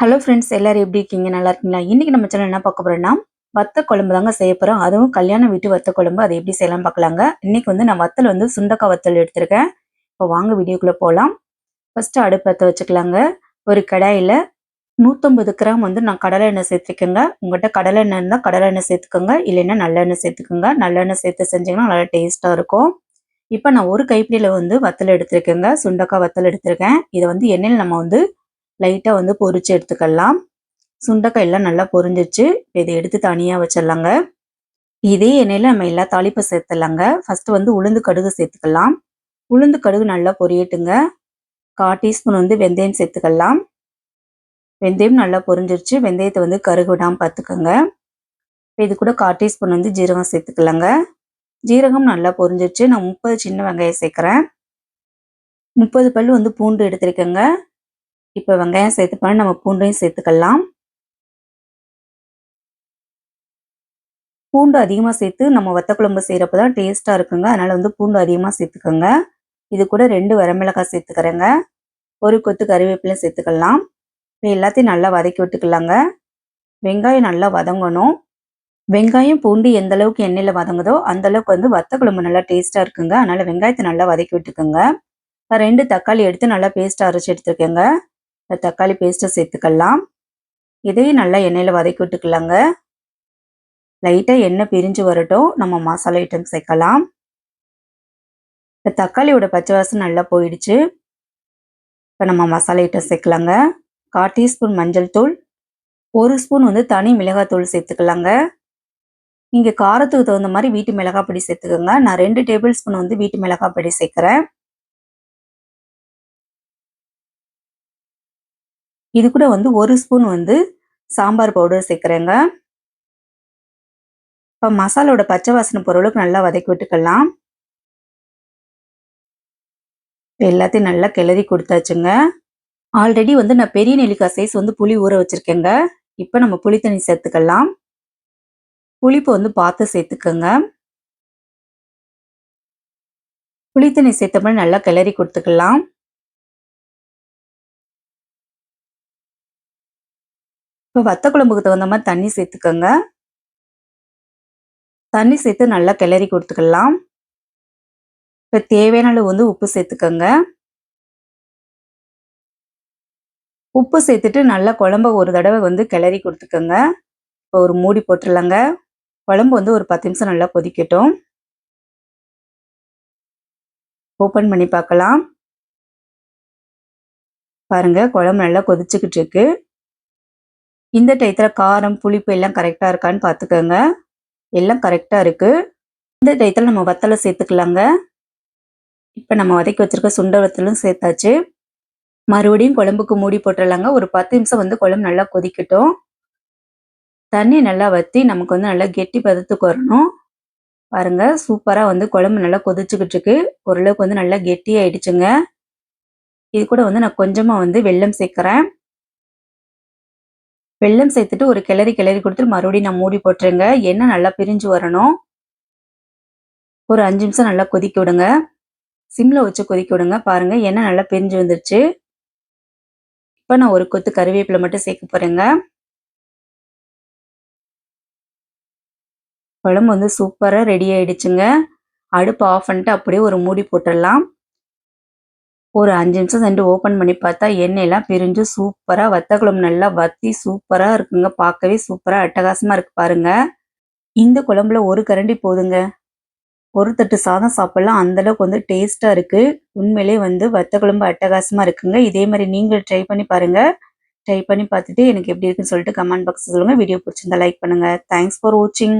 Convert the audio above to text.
Hello friends எல்லாரும் எப்படி இருக்கீங்க? நல்லா இருக்கீங்களா? இன்னைக்கு நம்ம சேனல் என்ன பார்க்க போறோம்னா வத்த குழம்பு தாங்க செய்ய போகிறோம் அதுவும் கல்யாண வீட்டு வத்த குழம்பு அதை எப்படி செய்யலாம் பார்க்கலாங்க. இன்னைக்கு வந்து நான் வத்தல் வந்து சுண்டக்காய் வத்தல் எடுத்திருக்கேன். இப்போ வாங்க வீடியோக்குள்ளே போகலாம் ஃபஸ்ட்டு அடுப்பத்தை வச்சுக்கலாங்க. ஒரு கடாயில் நூற்றம்பது கிராம் வந்து நான் கடலை எண்ணெய் சேர்த்துக்கோங்க உங்கள்கிட்ட கடலை எண்ணெய் இருந்தால் கடலை எண்ணெய் சேர்த்துக்கோங்க. இல்லைன்னா நல்லெண்ணெய் சேர்த்துக்கோங்க. நல்லெண்ணெய் சேர்த்து செஞ்சீங்கன்னா நல்லா டேஸ்ட்டாக இருக்கும். இப்போ நான் ஒரு கைப்பிடியில் வந்து வத்தல் எடுத்திருக்கேங்க. சுண்டக்காய் வத்தல் எடுத்திருக்கேன். இதை வந்து எண்ணெயில் நம்ம வந்து லைட்டாக வந்து பொறிச்சு எடுத்துக்கலாம். சுண்டைக்காய் எல்லாம் நல்லா பொரிஞ்சிச்சு இதை எடுத்து தனியாக வச்சிடலாங்க. இதே எண்ணெயில் நம்ம எல்லா தாளிப்பை சேர்த்துடலாங்க. ஃபஸ்ட்டு வந்து உளுந்து கடுகு சேர்த்துக்கலாம். உளுந்து கடுகு நல்லா பொரியட்டுங்க. கால் டீஸ்பூன் வந்து வெந்தயம் சேர்த்துக்கலாம். வெந்தயம் நல்லா பொரிஞ்சிருச்சு. வெந்தயத்தை வந்து கருகு விடாமல் பார்த்துக்கோங்க. இப்போ இது கூட கால் டீஸ்பூன் வந்து ஜீரகம் சேர்த்துக்கலாங்க. ஜீரகம் நல்லா பொரிஞ்சிருச்சு. நான் முப்பது சின்ன வெங்காயம் சேர்க்குறேன். முப்பது பல் வந்து பூண்டு எடுத்திருக்கேங்க. இப்போ வெங்காயம் சேர்த்து நம்ம பூண்டையும் சேர்த்துக்கலாம். பூண்டு அதிகமாக சேர்த்து நம்ம வத்த குழம்பு செய்கிறப்ப தான் டேஸ்ட்டாக இருக்குங்க. அதனால் வந்து பூண்டு அதிகமாக சேர்த்துக்கோங்க. இது கூட ரெண்டு வரமிளகாய் சேர்த்துக்கிறேங்க. ஒரு கொத்து கருவேப்பிலையும் சேர்த்துக்கலாம். இப்போ எல்லாத்தையும் நல்லா வதக்கி விட்டுக்கலாங்க. வெங்காயம் நல்லா வதங்கணும். வெங்காயம் பூண்டு எந்த அளவுக்கு எண்ணெயில் வதங்குதோ அந்த அளவுக்கு வந்து வத்த குழம்பு நல்லா டேஸ்ட்டாக இருக்குங்க. அதனால் வெங்காயத்தை நல்லா வதக்கி விட்டுக்கோங்க. ரெண்டு தக்காளி எடுத்து நல்லா பேஸ்ட் அரைச்சி எடுத்துருக்கேங்க. தக்காளி பேஸ்ட்டை சேர்த்துக்கலாம். இதையும் நல்லா எண்ணெயில் வதக்கி விட்டுக்கலாங்க. லைட்டாக எண்ணெய் பிரிஞ்சு வரட்டும். நம்ம மசாலா ஐட்டம் சேர்க்கலாம். இப்போ தக்காளியோட பச்சை வாசம் நல்லா போயிடுச்சு. இப்போ நம்ம மசாலா ஐட்டம் சேர்க்கலாங்க. கால் டீஸ்பூன் மஞ்சள் தூள் ஒரு ஸ்பூன் வந்து தனி மிளகாத்தூள் சேர்த்துக்கலாங்க. நீங்கள் காரத்துக்கு தகுந்த மாதிரி வீட்டு மிளகாய் பொடி சேர்த்துக்கோங்க. நான் ரெண்டு டேபிள் ஸ்பூன் வந்து வீட்டு மிளகாய் பொடி சேர்க்குறேன். இது கூட வந்து ஒரு ஸ்பூன் வந்து சாம்பார் பவுடர் சேர்க்குறேங்க. இப்போ மசாலோட பச்சை வாசனை பொருளுக்கு நல்லா வதக்கி விட்டுக்கலாம். எல்லாத்தையும் நல்லா கிளறி கொடுத்தாச்சுங்க. ஆல்ரெடி வந்து நான் பெரிய நெல்லிக்காய் சைஸ் வந்து புளி ஊற வச்சுருக்கேங்க. இப்போ நம்ம புளி தண்ணி சேர்த்துக்கலாம். புளிப்பு வந்து பார்த்து சேர்த்துக்கோங்க. புளித்தண்ணி சேர்த்தப்ப நல்லா கிளறி கொடுத்துக்கலாம். இப்போ வத்த குழம்புக்கு தகுந்த மாதிரி தண்ணி சேர்த்துக்கோங்க. தண்ணி சேர்த்து நல்லா கிளறி கொடுத்துக்கலாம். இப்போ தேவையான அளவு வந்து உப்பு சேர்த்துக்கோங்க. உப்பு சேர்த்துட்டு நல்லா குழம்ப ஒரு தடவை வந்து கிளறி கொடுத்துக்கோங்க. இப்போ ஒரு மூடி போட்டுடலாங்க குழம்பு வந்து ஒரு பத்து நிமிஷம் நல்லா கொதிக்கட்டும். ஓப்பன் பண்ணி பார்க்கலாம். பாருங்க குழம்பு நல்லா கொதிச்சுக்கிட்டு இருக்கு. இந்த டயத்தில் காரம் புளிப்பு எல்லாம் கரெக்டாக இருக்கான்னு பார்த்துக்கோங்க எல்லாம் கரெக்டாக இருக்குது இந்த டயத்தில் நம்ம வத்தலை சேர்த்துக்கலாங்க. இப்போ நம்ம வதக்கி வச்சிருக்க சுண்ட வத்தலும் சேர்த்தாச்சு. மறுபடியும் குழம்புக்கு மூடி போட்டுடலாங்க ஒரு பத்து நிமிஷம் வந்து குழம்பு நல்லா கொதிக்கட்டும். தண்ணி நல்லா வற்றி நமக்கு வந்து நல்லா கெட்டி பதத்துக்கு வரணும். பாருங்க சூப்பராக வந்து குழம்பு நல்லா கொதிச்சுக்கிட்டு இருக்கு. ஓரளவுக்கு வந்து நல்லா கெட்டி ஆயிடுச்சுங்க இது கூட வந்து நான் கொஞ்சமாக வந்து வெள்ளம் சேர்க்குறேன். வெள்ளம் சேர்த்துட்டு ஒரு கிளறி கிளறி கொடுத்துட்டு மறுபடியும் நான் மூடி போட்டுருங்க. எண்ணெய் நல்லா பிரிஞ்சு வரணும். ஒரு அஞ்சு நிமிஷம் நல்லா கொதிக்க விடுங்க. சிம்ல வச்சு கொதிக்க விடுங்க. பாருங்க எண்ணெய் நல்லா பிரிஞ்சு வந்துருச்சு. இப்போ நான் ஒரு கொத்து கருவேப்பிலை மட்டும் சேர்க்க போறேங்க. குழம்பு வந்து சூப்பராக ரெடி ஆயிடுச்சுங்க. அடுப்பு ஆஃப் பண்ணிட்டு அப்படியே ஒரு மூடி போட்டுடலாம். ஒரு அஞ்சு நிமிஷம் சென்று ஓப்பன் பண்ணி பார்த்தா எண்ணெயெல்லாம் பிரிஞ்சு சூப்பராக வத்த குழம்பு நல்லா வத்தி சூப்பராக இருக்குங்க. பார்க்கவே சூப்பராக அட்டகாசமாக இருக்கு பாருங்க. இந்த குழம்புல ஒரு கரண்டி போதுங்க. ஒரு தட்டு சாதம் சாப்பிடலாம். அந்த அளவுக்கு வந்து டேஸ்ட்டாக இருக்குது உண்மையிலே வந்து வத்த குழம்பு அட்டகாசமாக இருக்குங்க. இதே மாதிரி நீங்கள் ட்ரை பண்ணி பாருங்கள் ட்ரை பண்ணி பார்த்துட்டு எனக்கு எப்படி இருக்குன்னு சொல்லிட்டு கமெண்ட் பாக்ஸ் சொல்லுங்கள் வீடியோ பிடிச்சிருந்தா லைக் பண்ணுங்க. தேங்க்ஸ் ஃபார் வாட்சிங்